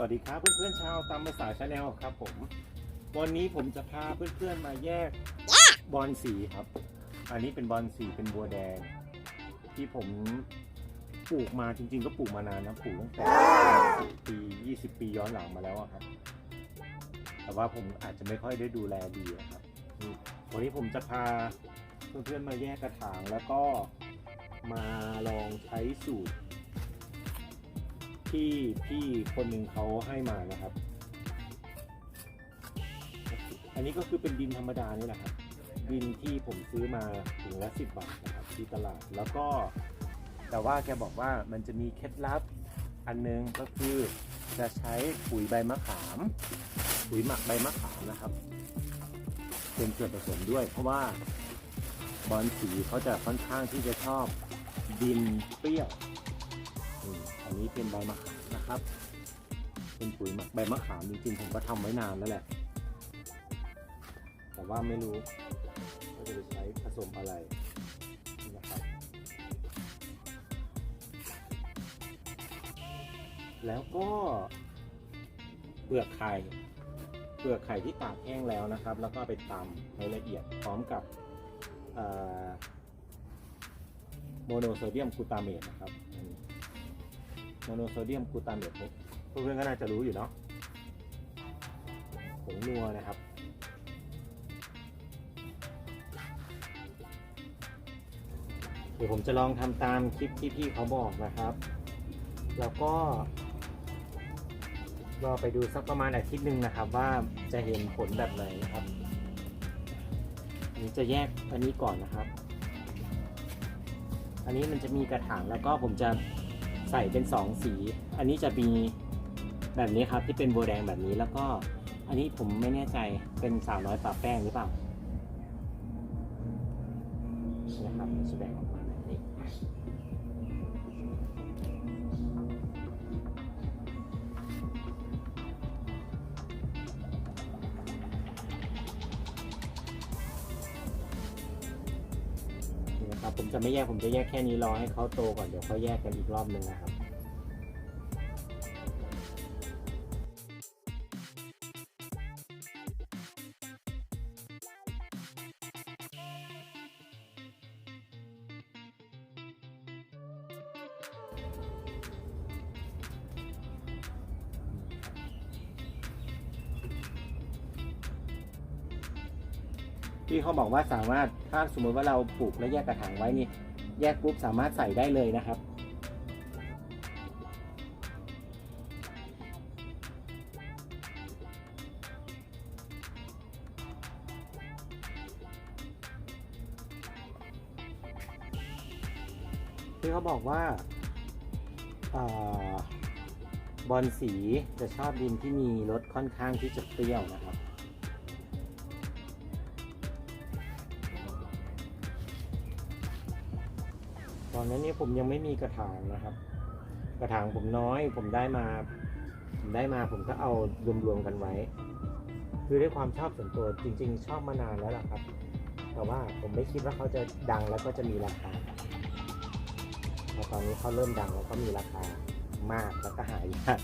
วัสดีครับเพื่อนๆชาวตามภาษาชาแนลครับผม วันนี้ผมจะพาเพื่อนๆมาแยกบอลสีครับ อันนี้เป็นบอลสีเป็นบัวแดง ที่ผมปลูกมาจริง ๆ ก็ปลูกมานานนะปลูกตั้งแต่ปี 20 ปีย้อนหลังมาแล้วครับ แต่ว่าผมอาจจะไม่ค่อยได้ดูแลดีครับวันนี้ผมจะพาเพื่อนๆมาแยกกระถางแล้วก็มาลองใช้สูตร ที่พี่คนหนึ่งเขาให้มานะครับ อันนี้ก็คือเป็นดินธรรมดานี่แหละครับ ดินที่ผมซื้อมาถุงละสิบบาทนะครับที่ตลาด แล้วก็แต่ว่าแกบอกว่ามันจะมีเคล็ดลับอันนึงก็คือจะใช้ปุ๋ยใบมะขาม ปุ๋ยหมักใบมะขามนะครับ เป็นส่วนผสมด้วย เพราะว่าบอลสีเขาจะค่อนข้างที่จะชอบดินเปรี้ยว อันนี้เป็นใบมะขามนะครับ เป็นปุ๋ยใบมะขามจริงๆผมก็ทำไว้นานแล้วแหละ แต่ว่าไม่รู้ว่าจะไปใช้ผสมอะไรนะครับ แล้วก็เปลือกไข่เปลือกไข่ที่ตากแห้งแล้วนะครับ แล้วก็ไปตำให้ละเอียดพร้อมกับโมโนโซเดียมกลูตาเมตนะครับ โมโนโซเดียมกลูตาเมตเนี่ยเพื่อนๆก็น่าจะรู้อยู่เนาะผงนัวนะครับ เดี๋ยวผมจะลองทำตามคลิปที่พี่เขาบอกนะครับ แล้วก็รอไปดูสักประมาณอาทิตย์หนึ่งนะครับ ว่าจะเห็นผลแบบไหนนะครับนนี้จะแยกอันนี้ก่อนนะครับ อันนี้มันจะมีกระถางแล้วก็ผมจะ ใส่เป็นสองสี อันนี้จะมีแบบนี้ครับที่เป็นโบวแดงแบบนี้แล้วก็อันนี้ผมไม่แน่ใจเป็นสาวน้อยปะแป้งหรือเปล่านี่นะครับมันจะแบ่งออกมาแบบนี้ นะครับผมจะไม่แยกผมจะแยกแค่นี้รอให้เขาโตก่อนเดี๋ยวค่อยแยกกันอีกรอบหนึ่งนะครับพี่เขาบอกว่าสามารถ ถ้าสมมติว่าเราปลูกแล้วแยกกระถางไว้นี่ แยกปุ๊บสามารถใส่ได้เลยนะครับพี่เขาบอกว่าอ่าบอลสีจะชอบดินที่มีรสค่อนข้างที่จะเปรี้ยวนะครับ อนนั้นเนี่ยผมยังไม่มีกระถางนะครับ กระถางผมน้อย ผมได้มาผมได้มาผมก็เอารวมๆกันไว้ คือด้วยความชอบส่วนตัวจริง ๆ ชอบมานานแล้วล่ะครับ แต่ว่าผมไม่คิดว่าเขาจะดังแล้วก็จะมีราคาพอตอนนี้เขาเริ่มดังแล้วก็มีราคามากแล้วก็หายาก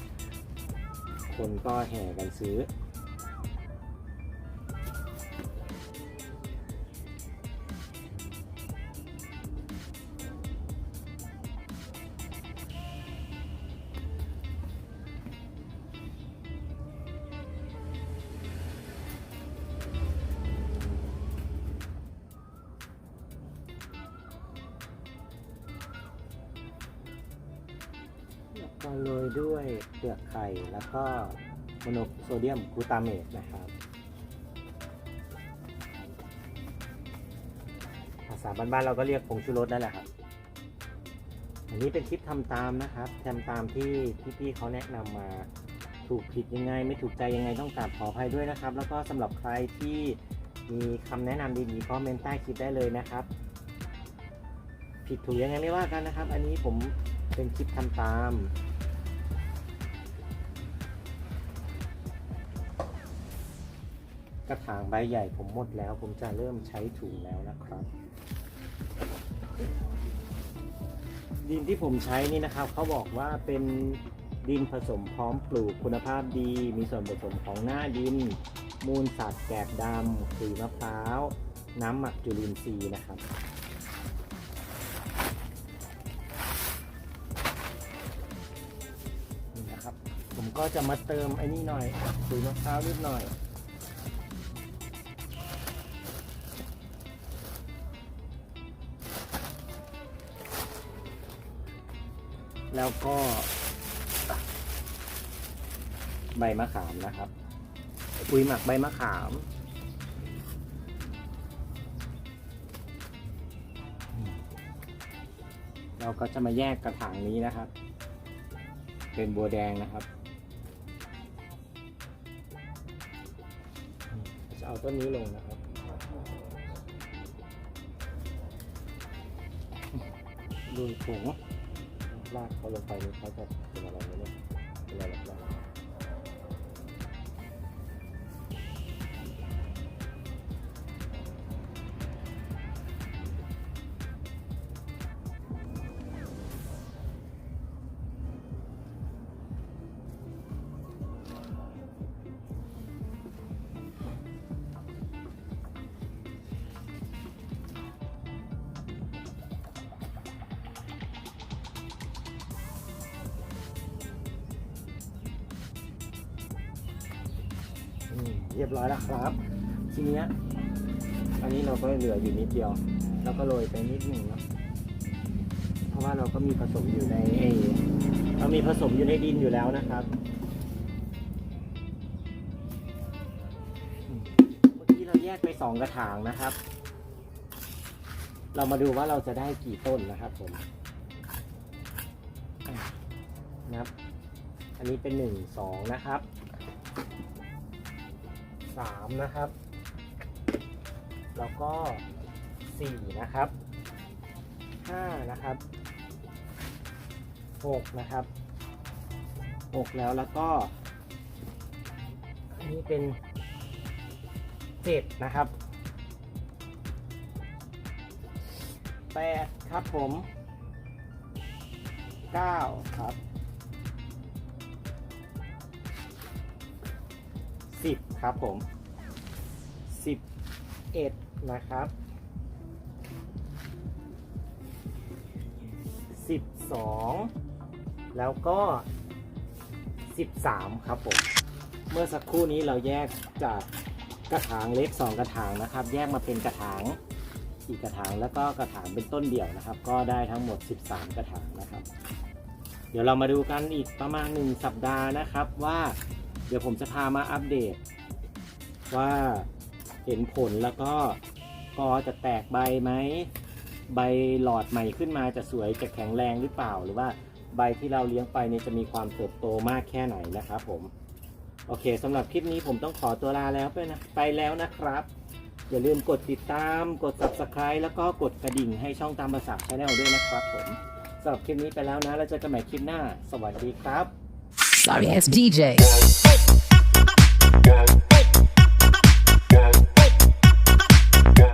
คนก็แห่กันซื้อ ก็โรยด้วยเปลือกไข่แล้วก็โมโนโซเดียมกลูตาเมตนะครับภาษาบ้านๆเราก็เรียกผงชูรสนั่นแหละครับอันนี้เป็นคลิปทำตามนะครับทำตามที่พี่ๆเขาแนะนำมาถูกผิดยังไง ไม่ถูกใจยังไงต้องกราบขออภัยด้วยนะครับ แล้วก็สำหรับใครที่มีคำแนะนำดีๆก็เมนต์ใต้คลิปได้เลยนะครับ ผิดถูกยังไงไม่ว่ากันนะครับ อันนี้ผมเป็นคลิปทำตาม กระถางใบใหญ่ผมหมดแล้ว ผมจะเริ่มใช้ถุงแล้วนะครับ ดินที่ผมใช้นี่นะครับเขาบอกว่าเป็นดินผสมพร้อมปลูกคุณภาพดี มีส่วนผสมของหน้าดิน มูลสัตว์แกบดำขุยมะพร้าว น้ำหมักจุลินทรีย์นะครับนี่นะครับ ผมก็จะมาเติมไอ้นี่หน่อยขุยมะพร้าวนิดหน่อย แล้วก็ ใบมะขามนะครับปุ๋ยหมักใบมะขามเราก็จะมาแยกกระถางนี้นะครับ เป็นบัวแดงนะครับ จะเอาต้นนี้ลงนะครับดูถุง ลากเขาลงไปนี่เขาจะเป็นอะไรไหมเนี่ยเป็นอะไรหรอก เรียบร้อยแล้วครับ ทีเนี้ยอันนี้เราก็เหลืออยู่นิดเดียวเราก็โรยไปนิดหนึ่งเนาะเพราะว่าเราก็มีผสมอยู่ในเอเรามีผสมอยู่ในดินอยู่แล้วนะครับเมื่อกี้เราแยกไปสองกระถางนะครับ เรามาดูว่าเราจะได้กี่ต้นนะครับผมอะนับ อันนี้เป็นหนึ่งสองนะครับ สามนะครับ แล้วก็สี่นะครับห้านะครับหกนะครับหกแล้วแล้วก็อันนี้เป็นเจ็ดนะครับแปดครับผมเก้าครับ สิบครับผมสิบเอ็ดนะครับสิบสองแล้วก็สิบสามครับผม เมื่อสักครู่นี้เราแยกจากกระถางเล็กสองกระถางนะครับ แยกมาเป็นกระถางอีกกระถางแล้วก็กระถางเป็นต้นเดี่ยวนะครับ ก็ได้ทั้งหมด 13 กระถางนะครับ เดี๋ยวเรามาดูกันอีกประมาณ 1 สัปดาห์นะครับว่า เดี๋ยวผมจะพามาอัปเดต ว่าเห็นผลแล้วก็กอจะแตกใบไหม ใบหลอดใหม่ขึ้นมาจะสวยจะแข็งแรงหรือเปล่า หรือว่าใบที่เราเลี้ยงไปเนี่ยจะมีความเติบโตมากแค่ไหนนะครับผม โอเคสำหรับคลิปนี้ผมต้องขอตัวลาแล้วไปนะไปแล้วนะครับ อย่าลืมกดติดตาม กด subscribe แล้วก็กดกระดิ่งให้ช่องตามภาษาชาแนลด้วยนะครับผมสำหรับคลิปนี้ไปแล้วนะ แล้วเจอกันใหม่คลิปหน้า สวัสดีครับ Sorry as DJ. world.